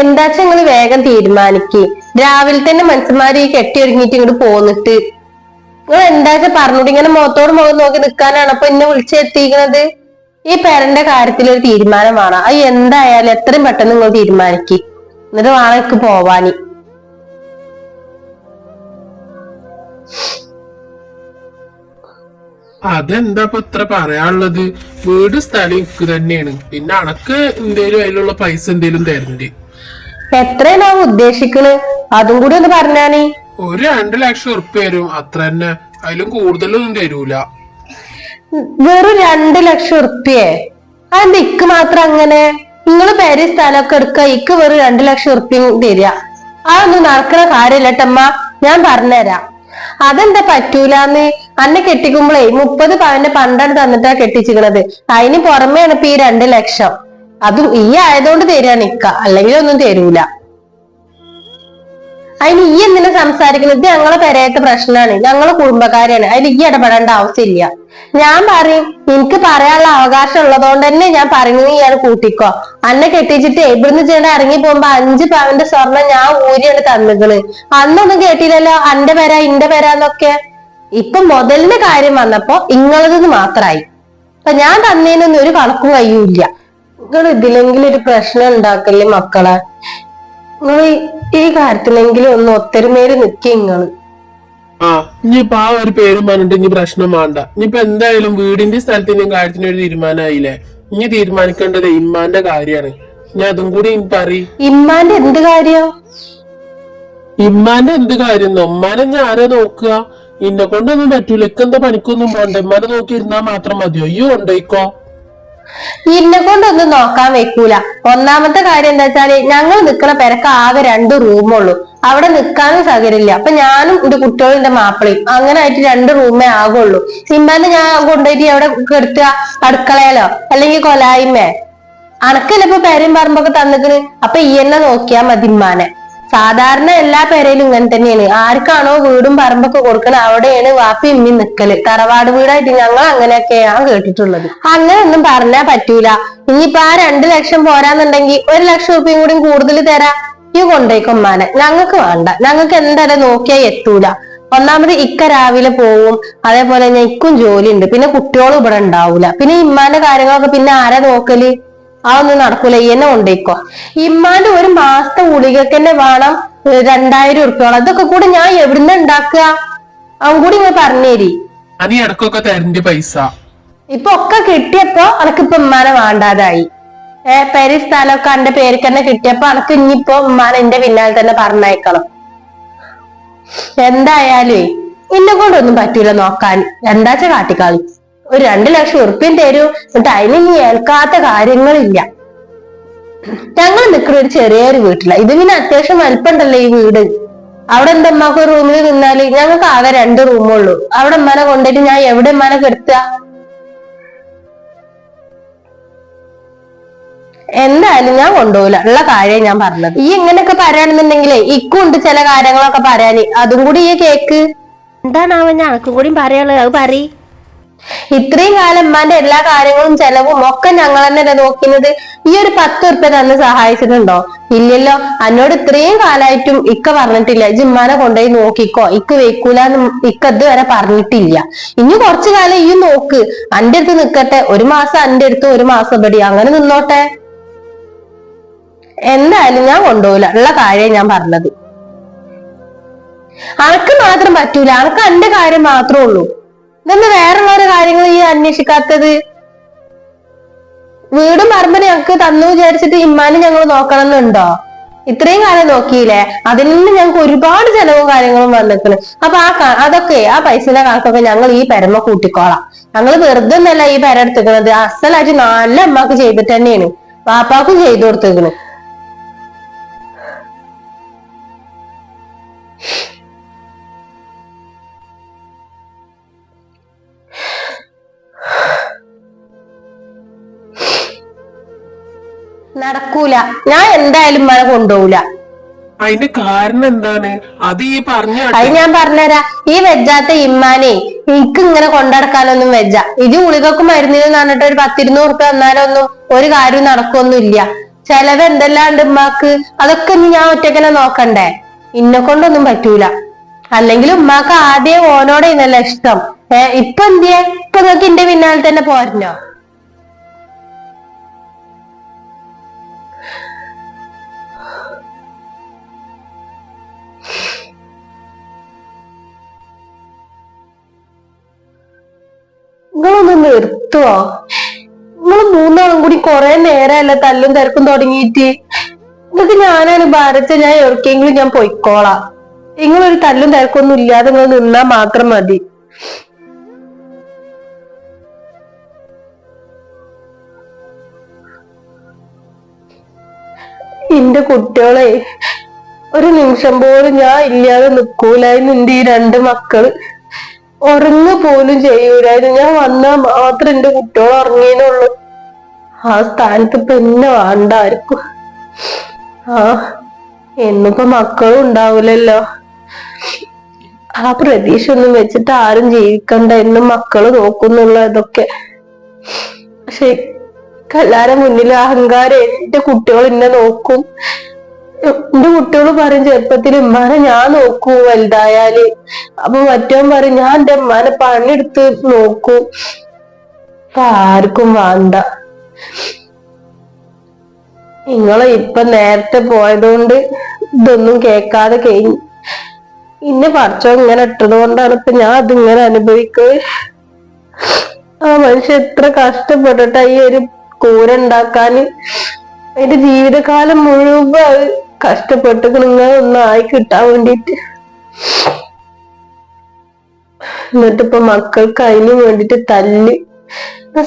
എന്താച്ചാ നിങ്ങൾ വേഗം തീരുമാനിക്ക്? രാവിലെ തന്നെ മനുഷ്യന്മാര് ഈ കെട്ടി ഒരുങ്ങിട്ട് ഇങ്ങോട്ട് പോന്നിട്ട്. നിങ്ങൾ എന്താച്ചാ പറഞ്ഞോട്ട് ഇങ്ങനെ മുഖത്തോട് മുഖം നോക്കി നിൽക്കാനാണ് അപ്പൊ എന്നെ വിളിച്ചെത്തിക്കുന്നത് ഈ പേരന്റെ കാര്യത്തിൽ ഒരു തീരുമാനം വേണം. അത് എന്തായാലും എത്രയും പെട്ടെന്ന് നിങ്ങൾ തീരുമാനിക്ക്. എന്നിട്ട് വേണം എനിക്ക് പോവാനി. അതെന്താ ഇപ്പൊ ഇത്ര പറയാനുള്ളത്? വീട് സ്ഥലം തന്നെയാണ്. പിന്നെ അണക്ക് എന്തേലും അതിലുള്ള പൈസ എന്തേലും തരണ്ട്? എത്രയാണ് ഉദ്ദേശിക്കണ്? അതും കൂടി ഒന്ന് പറഞ്ഞാണേ ഒരു രണ്ട് ലക്ഷം ഉറുപ്പ്യ തരും. അത്ര തന്നെ. അതിലും കൂടുതലൊന്നും തരൂല. വെറും രണ്ട് ലക്ഷം ഉറുപ്പ്യേ? അത് ഇക്ക് മാത്രം അങ്ങനെ? നിങ്ങൾ പേര് സ്ഥലമൊക്കെ എടുക്ക. ഇക്ക് വെറും രണ്ട് ലക്ഷം ഉറുപ്പ്യം തരിക അതൊന്നും നടക്കുന്ന കാര്യമില്ലട്ടമ്മ ഞാൻ പറഞ്ഞുതരാം. അതെന്താ പറ്റൂലെന്ന്? അന്നെ കെട്ടിക്കുമ്പോഴേ മുപ്പത് പവന്റെ പണ്ടാണ് തന്നിട്ടാ കെട്ടിച്ചിക്കണത് അതിന് പുറമെയാണ് ഇപ്പൊ ഈ രണ്ട് ലക്ഷം. അതും ഈ ആയതുകൊണ്ട് തരികയാണ് ഇക്ക. അല്ലെങ്കിൽ ഒന്നും തരൂല. അതിന് ഈ എന്തിനാ സംസാരിക്കുന്നത്? ഇത് ഞങ്ങളെ പെരയത്തെ പ്രശ്നമാണ്. ഞങ്ങളെ കുടുംബക്കാരാണ് അതിൽ ഈ ഇടപെടേണ്ട ആവശ്യമില്ല. ഞാൻ പറയും എനിക്ക് പറയാനുള്ള അവകാശം ഉള്ളതുകൊണ്ട് തന്നെ ഞാൻ പറയുന്നത് ഇയാൾ കൂട്ടിക്കോ. അന്നെ കെട്ടിച്ചിട്ട് ഇവിടുന്ന് ചേട്ടൻ ഇറങ്ങി പോകുമ്പോ അഞ്ച് പവന്റെ സ്വർണം ഞാൻ ഊരിയാണ് തന്നുകൾ അന്നൊന്നും കേട്ടില്ലല്ലോ അന്റെ പെര ഇന്റെ പെര എന്നൊക്കെ. ഇപ്പൊ മുതലിന്റെ കാര്യം വന്നപ്പോ ഇങ്ങളതെന്ന് മാത്രായി. അപ്പൊ ഞാൻ തന്നതിനൊന്നും ഒരു കണക്കും കഴിയൂല നിങ്ങൾ ഇതിലെങ്കിലും ഒരു പ്രശ്നം ഉണ്ടാക്കല്ലേ മക്കളെ? നിങ്ങൾ ഈ കാര്യത്തിലെങ്കിലും ഒന്ന് ഒത്തൊരുമയിൽ നിൽക്കുക നിങ്ങൾ ആ ഇനിയിപ്പോ ആ ഒരു പേരും പറഞ്ഞിട്ട് ഇനി പ്രശ്നം വേണ്ട ഇനിയിപ്പൊ എന്തായാലും വീടിന്റെ സ്ഥലത്തിന്റെയും കാര്യത്തിനും ഒരു തീരുമാനമായില്ലേ? ഇനി തീരുമാനിക്കേണ്ടത് ഇമ്മാന്റെ കാര്യാണ്. ഞാൻ അതും കൂടി പറയും. ഇമ്മാന്റെ എന്ത് കാര്യം? ഇമ്മാന്റെ എന്ത് കാര്യം? ഉമ്മാനെ ഞാൻ ആരാ നോക്കുക? ഇന്നെ കൊണ്ടൊന്നും പറ്റൂല. ഇക്കെന്താ പണിക്കൊന്നും പോണ്ട? ഇമ്മാനെ നോക്കി ഇരുന്നാ മാത്രം മതിയോ? അയ്യോ കൊണ്ടോയിക്കോ ഇന്നെ കൊണ്ടൊന്നും നോക്കാൻ വെക്കൂല. ഒന്നാമത്തെ കാര്യം എന്താ വെച്ചാൽ ഞങ്ങൾ നിൽക്കുന്ന പെരക്ക് ആകെ രണ്ട് റൂമുള്ളൂ അവിടെ നിൽക്കാനും സൗകര്യമില്ല. അപ്പൊ ഞാനും എന്റെ കുട്ടികളും എന്റെ മാപ്പിളയും. അങ്ങനെ ആയിട്ട് രണ്ട് റൂമേ ആകുള്ളൂ. ഇമ്മാനെ ഞാൻ കൊണ്ടുപോയിട്ട് അവിടെ കെടുത്തുക അടുക്കളയിലോ അല്ലെങ്കിൽ കൊലായ്മേ അനക്കല്ല ഇപ്പൊ പേരും പറമ്പൊക്കെ തന്നിക്കണ്? അപ്പൊ ഈ എന്നെ നോക്കിയാ മതി ഇമ്മാനെ. സാധാരണ എല്ലാ പേരയിലും ഇങ്ങനെ തന്നെയാണ്. ആർക്കാണോ വീടും പറമ്പൊക്കെ കൊടുക്കണ അവിടെയാണ് വാപ്പി ഇമ്മി നിക്കൽ. തറവാട് വീടായിട്ട് ഞങ്ങൾ അങ്ങനെയൊക്കെയാണ് കേട്ടിട്ടുള്ളത്. അങ്ങനെ ഒന്നും പറഞ്ഞാ പറ്റൂല. ഇനിയിപ്പോ ആ രണ്ടു ലക്ഷം പോരാന്നുണ്ടെങ്കിൽ ഒരു ലക്ഷം റുപ്യയും കൂടി കൂടുതൽ തരാ. ഈ കൊണ്ടേക്കൊമ്മാനെ ഞങ്ങൾക്ക് വേണ്ട. ഞങ്ങൾക്ക് എന്തായാലും നോക്കിയാ എത്തൂല. ഒന്നാമത് ഇക്ക രാവിലെ പോവും. അതേപോലെ തന്നെ ഇക്കും ജോലി ഉണ്ട് പിന്നെ കുട്ടികളും ഇവിടെ ഉണ്ടാവൂല. പിന്നെ ഇമ്മാന്റെ കാര്യങ്ങളൊക്കെ പിന്നെ ആരാ നോക്കൽ? അതൊന്നും നടക്കൂല. എന്നെ കൊണ്ടേക്കോ. ഇമ്മാന്റെ ഒരു മാസത്തെ ഗുളികക്ക് തന്നെ വേണം രണ്ടായിരം ഉറുപ്പ്യോളം. അതൊക്കെ കൂടെ ഞാൻ എവിടുന്ന് ഉണ്ടാക്കുക അവൻ കൂടി ഇങ്ങനെ പറഞ്ഞേരി. ഇടക്കൊക്കെ തരണ്ട് പൈസ. ഇപ്പൊ ഒക്കെ കിട്ടിയപ്പോ അനക്ക് ഇപ്പൊ ഉമ്മാനെ വേണ്ടാതായി. ഏ പേര് സ്ഥലമൊക്കെ എന്റെ പേർക്ക് തന്നെ കിട്ടിയപ്പോ അനക്ക് ഇനിയിപ്പോ ഉമ്മാനെ എന്റെ പിന്നാലെ തന്നെ പറഞ്ഞയക്കണം. എന്തായാലും ഇന്നെ കൊണ്ടൊന്നും പറ്റൂല നോക്കാൻ. എന്താച്ച കാട്ടിക്കാളി? ഒരു രണ്ടു ലക്ഷം ഉറുപ്പ്യം തരൂ. എന്നിട്ട് അതിന് ഇനി ഏൽക്കാത്ത കാര്യങ്ങളില്ല. ഞങ്ങൾ നിൽക്കുന്ന ഒരു ചെറിയൊരു വീട്ടില. ഇത് പിന്നെ അത്യാവശ്യം വലിപ്പമുണ്ടല്ലോ ഈ വീട്. അവിടെ എന്താ അമ്മയ്ക്ക് റൂമിൽ നിന്നാൽ? ഞങ്ങൾക്ക് ആകെ രണ്ട് റൂമുള്ളൂ അവിടെ ഉമ്മാനെ കൊണ്ടുപോയിട്ട് ഞാൻ എവിടെ ഉമ്മാനെ കെടുത്തുക എന്തായാലും ഞാൻ കൊണ്ടുപോകില്ല. ഉള്ള കാര്യം ഞാൻ പറഞ്ഞത്. ഈ ഇങ്ങനെയൊക്കെ പറയാണെന്നുണ്ടെങ്കിലേ ഇക്കുണ്ട് ചില കാര്യങ്ങളൊക്കെ പറയാന്. അതും കൂടി ഈ കേക്ക്. എന്താണാവ ഞാൻ കൂടി പറയാനുള്ളത്? അത് പറ ഇത്രയും കാലം ഉമ്മാന്റെ എല്ലാ കാര്യങ്ങളും ചെലവും ഒക്കെ ഞങ്ങൾ തന്നെ നോക്കുന്നത്? ഈ ഒരു പത്ത് ഉറുപ്പ്യ തന്നെ സഹായിച്ചിട്ടുണ്ടോ? ഇല്ലല്ലോ. എന്നോട് ഇത്രയും കാലമായിട്ടും ഇക്ക പറഞ്ഞിട്ടില്ല. ജിമ്മാനെ കൊണ്ടുപോയി നോക്കിക്കോ. ഇക്ക് വെക്കൂല ഇക്ക ഇതുവരെ പറഞ്ഞിട്ടില്ല. ഇനി കുറച്ചു കാലം ഈ നോക്ക്. അന്റെ അടുത്ത് നിക്കട്ടെ. ഒരു മാസം അന്റെ അടുത്ത് ഒരു മാസം പടി അങ്ങനെ നിന്നോട്ടെ. എന്തായാലും ഞാൻ കൊണ്ടുപോകില്ല ഉള്ള കാര്യം ഞാൻ പറഞ്ഞത്. അനക്ക് മാത്രം പറ്റൂല. അനക്ക് എന്റെ കാര്യം മാത്രമേ ഉള്ളൂ. ഇതെന്താ ഓരോ കാര്യങ്ങൾ ഈ അന്വേഷിക്കാത്തത്? വീടും പറമ്പിന് ഞങ്ങക്ക് തന്നു വിചാരിച്ചിട്ട് ഇമ്മാനും ഞങ്ങൾ നോക്കണം എന്നുണ്ടോ ഇത്രയും കാലം നോക്കിയില്ലേ? അതിൽ നിന്ന് ഞങ്ങൾക്ക് ഒരുപാട് ചെലവും കാര്യങ്ങളും വന്നിക്കണ്. അപ്പൊ ആ അതൊക്കെ ആ പൈസയുടെ കണക്കൊക്കെ ഞങ്ങൾ ഈ പെരമ കൂട്ടിക്കോളാം. ഞങ്ങൾ വെറുതെ ഒന്നല്ല ഈ പെര എടുത്തിക്കണത്. അസലായിട്ട് നല്ല അമ്മയ്ക്ക് ചെയ്തിട്ട് തന്നെയാണ്. വാപ്പാക്കും ചെയ്തു കൊടുത്തേക്കണ് നടക്കൂല. ഞാൻ എന്തായാലും മഴ കൊണ്ടുപോകൂല അതിന്റെ കാരണം എന്താണ്? അത് ഈ പറഞ്ഞ അത് ഞാൻ പറഞ്ഞുതരാ. ഈ വെജാത്ത ഇമ്മാനെ എനിക്ക് ഇങ്ങനെ കൊണ്ടടക്കാനൊന്നും വെജ. ഇത് ഉളികൾക്ക് മരുന്നിനും പറഞ്ഞിട്ട് ഒരു പത്തിരുന്നൂറ് റുപ്യ തന്നാലൊന്നും ഒരു കാര്യവും നടക്കൊന്നുമില്ല. ചെലവ് എന്തെല്ലാണ്ട് ഉമ്മാക്ക്? അതൊക്കെ ഇനി ഞാൻ ഒറ്റക്കനെ നോക്കണ്ടേ? ഇന്നെ കൊണ്ടൊന്നും പറ്റൂല. അല്ലെങ്കിൽ ഉമ്മാക്ക് ആദ്യം ഓനോടെ ഇന്നല്ല ഇഷ്ടം. ഏഹ് ഇപ്പൊ എന്തിയെ? ഇപ്പൊ നിങ്ങൾക്ക് ഇന്റെ പിന്നാലെ തന്നെ പോരണോ നിങ്ങളൊന്ന് നിർത്തുവോ? നിങ്ങൾ മൂന്നാളും കൂടി കുറെ നേരമല്ല തല്ലും തിരക്കും തുടങ്ങിയിട്ട്? നിങ്ങൾക്ക് ഞാനാണ് ഭാരച്ച ഞാൻ എവിടേക്കെങ്കിലും ഞാൻ പൊയ്ക്കോളാ. നിങ്ങളൊരു തല്ലും തിരക്കൊന്നും ഇല്ലാതെ നിങ്ങൾ നിന്നാ മാത്രം മതി. എന്റെ കുട്ടികളെ ഒരു നിമിഷം പോലും ഞാൻ ഇല്ലാതെ നിക്കൂലായിരുന്നു എന്റെ ഈ രണ്ട് മക്കൾ ഉറങ്ങു പോലും ചെയ്യൂലായിരുന്നു. ഞാൻ വന്നാൽ മാത്രം എന്റെ കുട്ടികൾ ഉറങ്ങിയെന്നുള്ളൂ ആ സ്ഥാനത്ത് ഇപ്പൊ എന്നെ വേണ്ട ആർക്കും. ആ എന്നിപ്പോ മക്കളും ഉണ്ടാവൂലല്ലോ ആ പ്രതീക്ഷ ഒന്നും വെച്ചിട്ട് ആരും ജീവിക്കണ്ട. എന്നും മക്കൾ നോക്കുന്നുള്ള ഇതൊക്കെ പക്ഷെ എല്ലാരെ മുന്നിൽ അഹങ്കാരം എന്റെ കുട്ടികൾ എന്നെ നോക്കും. എന്റെ കുട്ടികൾ പറയും ചെറുപ്പത്തിൽ ഉമ്മാനെ ഞാൻ നോക്കൂ വലുതായാൽ. അപ്പൊ മറ്റവൻ പറയും ഞാൻ എന്റെ ഉമ്മാനെ പണിയെടുത്ത് നോക്കൂ. അപ്പൊ ആർക്കും വേണ്ട. നിങ്ങളെ ഇപ്പൊ നേരത്തെ പോയതുകൊണ്ട് ഇതൊന്നും കേൾക്കാതെ കഴിഞ്ഞു ഇന്നെ പറിച്ചോ ഇങ്ങനെ ഇട്ടത് കൊണ്ടാണ് ഇപ്പൊ ഞാൻ അതിങ്ങനെ അനുഭവിക്കുക ആ മനുഷ്യൻ എത്ര കഷ്ടപ്പെട്ടിട്ട് ഈ ഒരു കൂര ഉണ്ടാക്കാന്? അതിന്റെ ജീവിതകാലം മുഴുവൻ കഷ്ടപ്പെട്ട് നിങ്ങൾ ഒന്നായി കിട്ടാൻ വേണ്ടിട്ട് എന്നിട്ടിപ്പൊ മക്കൾക്ക് അതിന് വേണ്ടിട്ട് തല്ല്.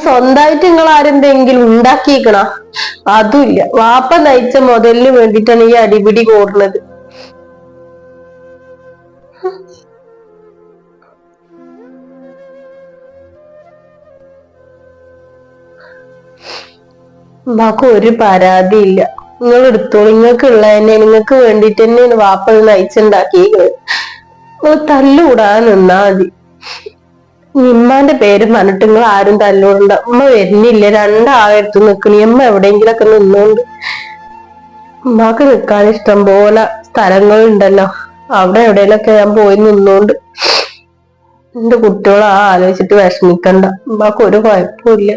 സ്വന്തമായിട്ട് നിങ്ങൾ ആരെന്തെങ്കിലും ഉണ്ടാക്കിക്കണ അതുമില്ല. വാപ്പ നയിച്ച മുതലിന് വേണ്ടിട്ടാണ് ഈ അടിപിടി കൂടുന്നത് ഉമ്മാക്ക് ഒരു പരാതിയില്ല. നിങ്ങൾ എടുത്തു നിങ്ങൾക്കുള്ള തന്നെ നിങ്ങൾക്ക് വേണ്ടിട്ട് തന്നെ വാപ്പ നയിച്ചുണ്ടാക്കിയത്. നിങ്ങൾ തല്ലുകൂടാൻ നിന്നാ മതി. നിമ്മാന്റെ പേര് പറഞ്ഞിട്ട് നിങ്ങൾ ആരും തല്ലുകൊണ്ട ഉമ്മ വരുന്നില്ല രണ്ടാളെടുത്ത് നിക്കണി അമ്മ എവിടെയെങ്കിലൊക്കെ നിന്നോണ്ട്. ഉമ്മാക്ക് നിക്കാൻ ഇഷ്ടം പോലെ സ്ഥലങ്ങളുണ്ടല്ലോ. അവിടെ എവിടെയെങ്കിലൊക്കെ ഞാൻ പോയി നിന്നുകൊണ്ട് എന്റെ കുട്ടികളെ ആലോചിച്ചിട്ട് വിഷമിക്കണ്ട. ഉമ്മാക്ക് ഒരു കുഴപ്പമില്ല